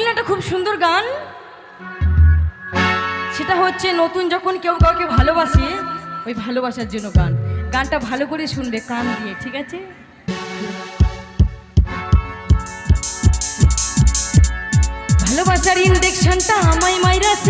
দেখলেন একটা খুব সুন্দর গান। সেটা হচ্ছে নতুন যখন কেউ কাউকে ভালোবাসে, ওই ভালোবাসার জন্য গান। গানটা ভালো করে শুনবে, কান দিয়ে, ঠিক আছে? ভালোবাসার ইন্ডেকশনটা আমায় মাইরাছে।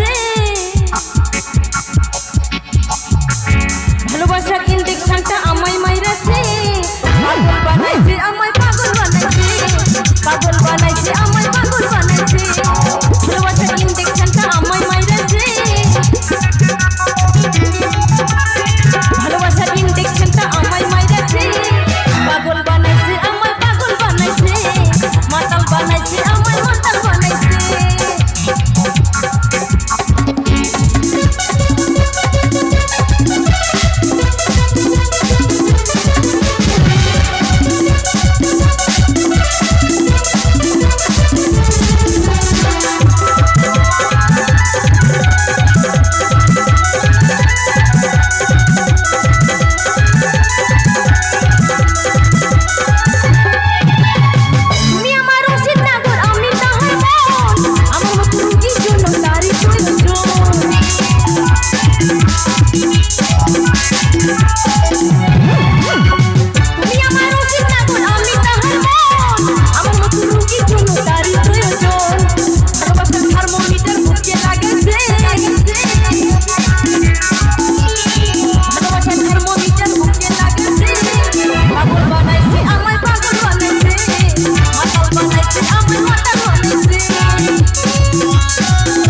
We I want to see.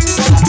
Thank